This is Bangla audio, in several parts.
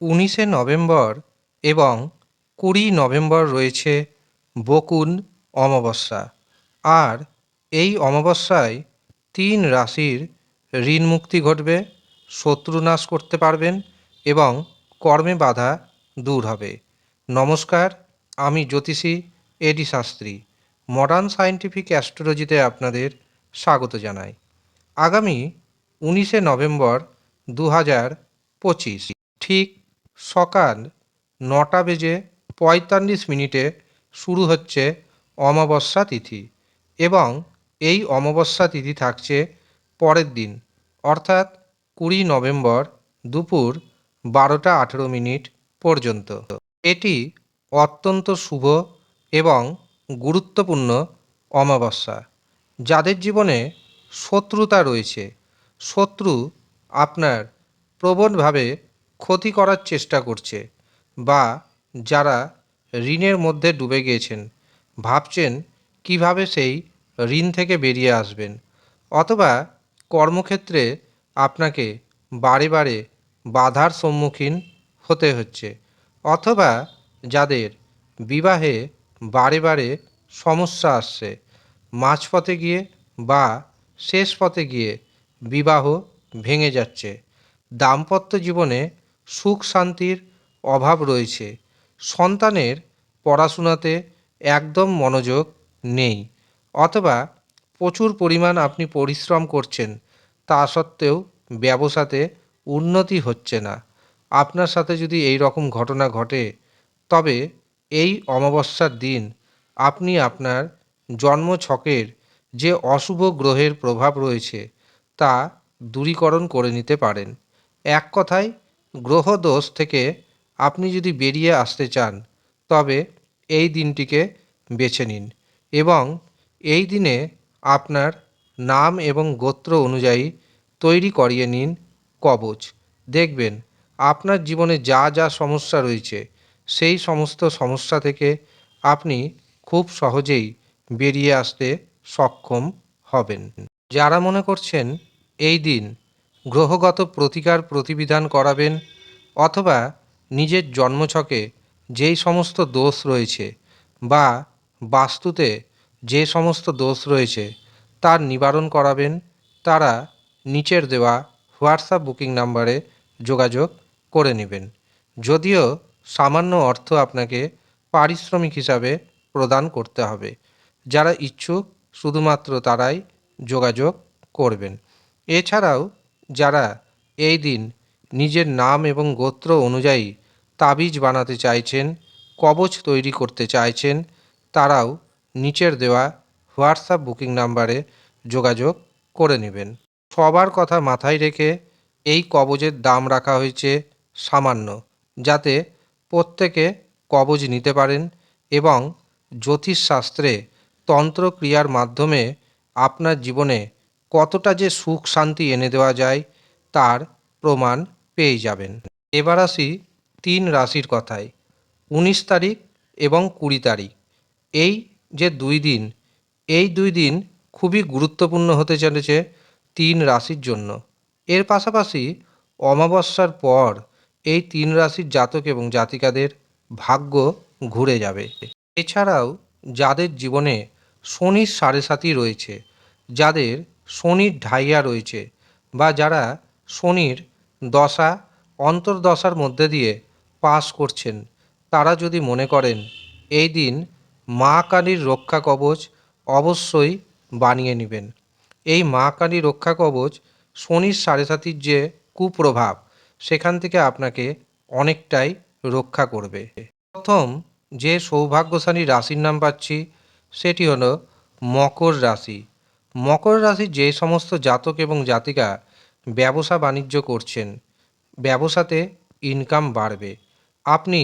উনিশে নভেম্বর এবং কুড়ি নভেম্বর রয়েছে বকুল অমাবস্যা। আর এই অমাবস্যায় তিন রাশির ঋণ মুক্তি ঘটবে শত্রু নাশ করতে পারবেন এবং কর্মে বাধা দূর হবে। নমস্কার, আমি জ্যোতিষী এডি শাস্ত্রী। মডার্ন সায়েন্টিফিক অ্যাস্ট্রোলজিতে আপনাদের স্বাগত জানাই। আগামী উনিশে নভেম্বর দু হাজার পঁচিশ, ঠিক সকাল নটা বেজে পঁয়তাল্লিশ মিনিটে শুরু হচ্ছে অমাবস্যা তিথি এবং এই অমাবস্যা তিথি থাকছে পরের দিন, অর্থাৎ কুড়ি নভেম্বর দুপুর বারোটা আঠেরো মিনিট পর্যন্ত। এটি অত্যন্ত শুভ এবং গুরুত্বপূর্ণ অমাবস্যা। যাদের জীবনে শত্রুতা রয়েছে, শত্রু আপনার প্রবলভাবে ক্ষতি করার চেষ্টা করছে বা যারা ঋণের মধ্যে ডুবে গিয়েছেন, ভাবছেন কীভাবে সেই ঋণ থেকে বেরিয়ে আসবেন। অথবা কর্মক্ষেত্রে আপনাকে বারে বারে বাধার সম্মুখীন হতে হচ্ছে, অথবা যাদের বিবাহে বারে বারে সমস্যা আসছে, মাঝপথে গিয়ে বা শেষ পথে গিয়ে বিবাহ ভেঙে যাচ্ছে। দাম্পত্য জীবনে সুখ শান্তির অভাব রয়েছে। সন্তানের পড়াশোনাতে একদম মনোযোগ নেই, অথবা প্রচুর পরিমাণ আপনি পরিশ্রম করছেন, তা সত্ত্বেও ব্যবসাতে উন্নতি হচ্ছে না। আপনার সাথে যদি এই রকম ঘটনা ঘটে, তবে এই অমাবস্যার দিন আপনি আপনার জন্ম ছকের যে অশুভ গ্রহের প্রভাব রয়েছে, তা দূরীকরণ করে নিতে পারেন। এক কথায় গ্রহ দোষ থেকে আপনি যদি বেরিয়ে আসতে চান, তবে এই দিনটিকে বেছে নিন এবং এই দিনে আপনার নাম এবং গোত্র অনুযায়ী তৈরি করিয়ে নিন কবচ। দেখবেন, আপনার জীবনে যা যা সমস্যা রয়েছে, সেই সমস্ত সমস্যা থেকে আপনি খুব সহজেই বেরিয়ে আসতে সক্ষম হবেন। যারা মনে করছেন, এই দিন গ্রহগত প্রতিকার প্রতিবিধান করাবেন অথবা নিজের জন্মছকে যেই সমস্ত দোষ রয়েছে বা বাস্তুতে যে সমস্ত দোষ রয়েছে তার নিবারণ করাবেন, তারা নিচের দেওয়া হোয়াটসঅ্যাপ বুকিং নাম্বারে যোগাযোগ করে নেবেন। যদিও সামান্য অর্থ আপনাকে পারিশ্রমিক হিসাবে প্রদান করতে হবে। যারা ইচ্ছুক, শুধুমাত্র তারাই যোগাযোগ করবেন। এছাড়াও যারা এই দিন নিজের নাম এবং গোত্র অনুযায়ী তাবিজ বানাতে চাইছেন, কবচ তৈরি করতে চাইছেন, তারাও নিচের দেওয়া হোয়াটসঅ্যাপ বুকিং নাম্বারে যোগাযোগ করে নেবেন। সবার কথা মাথায় রেখে এই কবজের দাম রাখা হয়েছে সামান্য, যাতে প্রত্যেকে কবজ নিতে পারেন এবং জ্যোতিষশাস্ত্রে তন্ত্রক্রিয়ার মাধ্যমে আপনার জীবনে কতটা যে সুখ শান্তি এনে দেওয়া যায় তার প্রমাণ পেয়ে যাবেন। এবার আসি তিন রাশির কথায়। উনিশ তারিখ এবং কুড়ি তারিখ। এই যে দুই দিন, এই দুই দিন খুবই গুরুত্বপূর্ণ হতে চলেছে তিন রাশির জন্য। এর পাশাপাশি অমাবস্যার পর এই তিন রাশির জাতক এবং জাতিকাদের ভাগ্য ঘুরে যাবে। এছাড়াও যাদের জীবনে শনির সাড়ে সাথী রয়েছে, যাদের শনির ঢাইয়া রয়েছে বা যারা শনির দশা, অন্তর্দশার মধ্যে দিয়ে পাস করছেন, তারা যদি মনে করেন, এই দিন মা কালীর রক্ষা কবচ অবশ্যই বানিয়ে নেবেন। এই মা কালী রক্ষা কবচ শনির সাড়ে সাতির যে কুপ্রভাব, সেখান থেকে আপনাকে অনেকটাই রক্ষা করবে। প্রথম যে সৌভাগ্যশালী রাশির নাম পাচ্ছি, সেটি হলো মকর রাশি। মকর রাশির যে সমস্ত জাতক এবং জাতিকা ব্যবসা বাণিজ্য করছেন, ব্যবসাতে ইনকাম বাড়বে। আপনি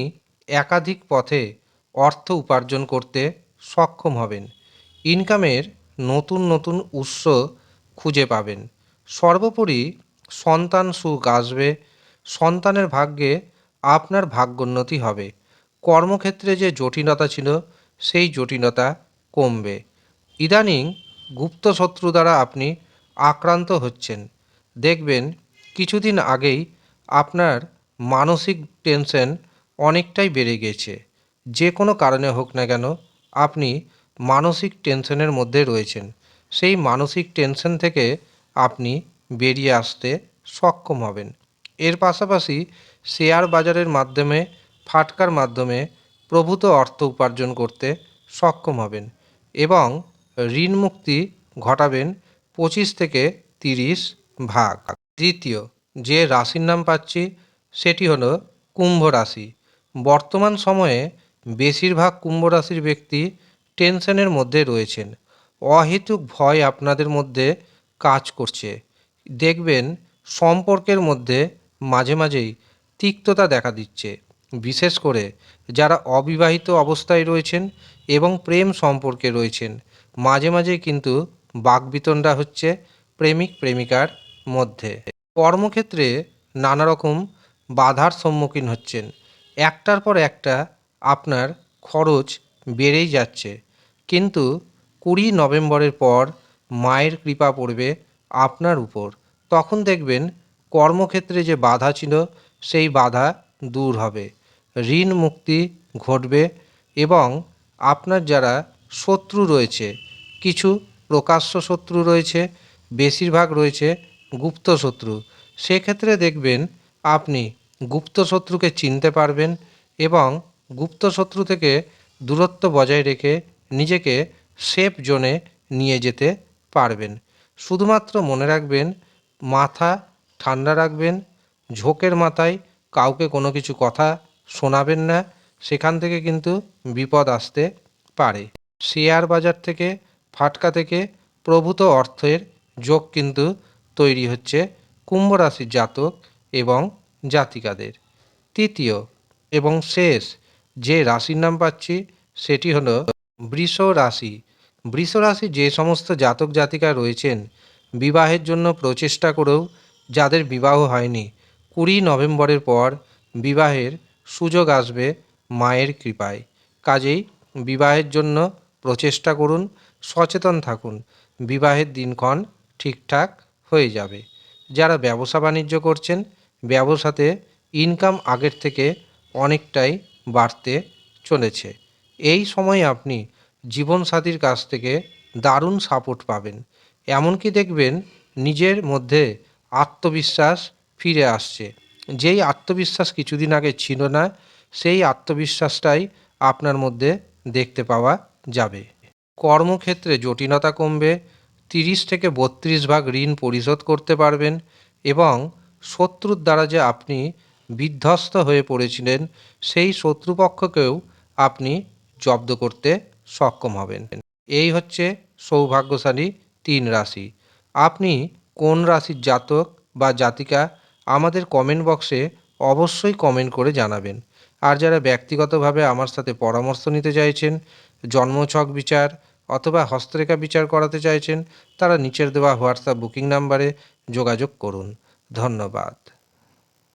একাধিক পথে অর্থ উপার্জন করতে সক্ষম হবেন। ইনকামের নতুন নতুন উৎস খুঁজে পাবেন। সর্বোপরি সন্তান সুখ আসবে। সন্তানের ভাগ্যে আপনার ভাগ্যোন্নতি হবে। কর্মক্ষেত্রে যে জটিলতা ছিল, সেই জটিলতা কমবে। ইদানিং গুপ্ত শত্রু দ্বারা আপনি আক্রান্ত হচ্ছেন। দেখবেন, কিছুদিন আগেই আপনার মানসিক টেনশন অনেকটাই বেড়ে গেছে। যে কোনো কারণে হোক না কেন, আপনি মানসিক টেনশনের মধ্যে রয়েছেন। সেই মানসিক টেনশন থেকে আপনি বেরিয়ে আসতে সক্ষম হবেন। এর পাশাপাশি শেয়ার বাজারের মাধ্যমে, ফাটকার মাধ্যমে প্রভূত অর্থ উপার্জন করতে সক্ষম হবেন এবং ঋণ মুক্তি ঘটাবেন পঁচিশ থেকে তিরিশ ভাগ। দ্বিতীয়, যে রাশির নাম পাচ্ছি, সেটি হলো কুম্ভ রাশি। বর্তমান সময়ে বেশিরভাগ কুম্ভ রাশির ব্যক্তি টেনশনের মধ্যে রয়েছেন। অহেতুক ভয় আপনাদের মধ্যে কাজ করছে। দেখবেন সম্পর্কের মধ্যে মাঝে মাঝেই তিক্ততা দেখা দিচ্ছে। বিশেষ করে যারা অবিবাহিত অবস্থায় রয়েছেন এবং প্রেম সম্পর্কে রয়েছেন। মাঝে মাঝে কিন্তু বাকবিতণ্ডা হচ্ছে প্রেমিক প্রেমিকার মধ্যে। কর্মক্ষেত্রে নানা রকম বাধার সম্মুখীন হচ্ছেন। একটার পর একটা আপনার খরচ বেড়েই যাচ্ছে। কিন্তু কুড়ি নভেম্বরের পর মায়ের কৃপা পড়বে আপনার উপর। তখন দেখবেন কর্মক্ষেত্রে যে বাধা ছিল, সেই বাধা দূর হবে। ঋণ মুক্তি ঘটবে এবং আপনার যারা শত্রু রয়েছে কিছু প্রকাশ্য শত্রু রয়েছে, বেশিরভাগ রয়েছে গুপ্ত শত্রু। সেক্ষেত্রে দেখবেন আপনি গুপ্ত শত্রুকে চিনতে পারবেন এবং গুপ্ত শত্রু থেকে দূরত্ব বজায় রেখে নিজেকে সেফ জোনে নিয়ে যেতে পারবেন। শুধুমাত্র মনে রাখবেন, মাথা ঠান্ডা রাখবেন, ঝোঁকের মাথায় কাউকে কোনো কিছু কথা শোনাবেন না, সেখান থেকে কিন্তু বিপদ আসতে পারে। শেয়ার বাজার থেকে ফাটকা থেকে প্রভূত অর্থের যোগ কিন্তু তৈরি হচ্ছে কুম্ভ রাশির জাতক এবং জাতিকাদের। তৃতীয় এবং শেষ যে রাশির নাম পাচ্ছি সেটি হলো বৃষ রাশি। বৃষ রাশি যে সমস্ত জাতক জাতিকা রয়েছেন বিবাহের জন্য প্রচেষ্টা করেও যাদের বিবাহ হয়নি, কুড়ি নভেম্বরের পর বিবাহের সুযোগ আসবে মায়ের কৃপায়। কাজেই বিবাহের জন্য প্রচেষ্টা করুন সচেতন থাকুন। বিবাহের দিনক্ষণ ঠিকঠাক হয়ে যাবে। যারা ব্যবসা বাণিজ্য করছেন, ব্যবসাতে ইনকাম আগের থেকে অনেকটাই বাড়তে চলেছে। এই সময় আপনি জীবনসাথীর কাছ থেকে দারুণ সাপোর্ট পাবেন। এমনকি দেখবেন নিজের মধ্যে আত্মবিশ্বাস ফিরে আসছে। যেই আত্মবিশ্বাস কিছুদিন আগে ছিল না, সেই আত্মবিশ্বাসটাই আপনার মধ্যে দেখতে পাওয়া যাবে। কর্মক্ষেত্রে জটিলতা কমবে, তিরিশ থেকে বত্রিশ ভাগ ঋণ পরিশোধ করতে পারবেন এবং শত্রুর দ্বারা যে আপনি বিধ্বস্ত হয়ে পড়েছিলেন, সেই শত্রুপক্ষকেও আপনি জব্দ করতে সক্ষম হবেন। এই হচ্ছে সৌভাগ্যশালী তিন রাশি। আপনি কোন রাশির জাতক বা জাতিকা আমাদের কমেন্ট বক্সে অবশ্যই কমেন্ট করে জানাবেন। আর যারা ব্যক্তিগতভাবে আমার সাথে পরামর্শ নিতে চাইছেন, জন্মছক বিচার অথবা হস্তরেখা বিচার করাতে চাইছেন, তারা নিচের দেওয়া হোয়াটসঅ্যাপ বুকিং নাম্বারে যোগাযোগ করুন। ধন্যবাদ।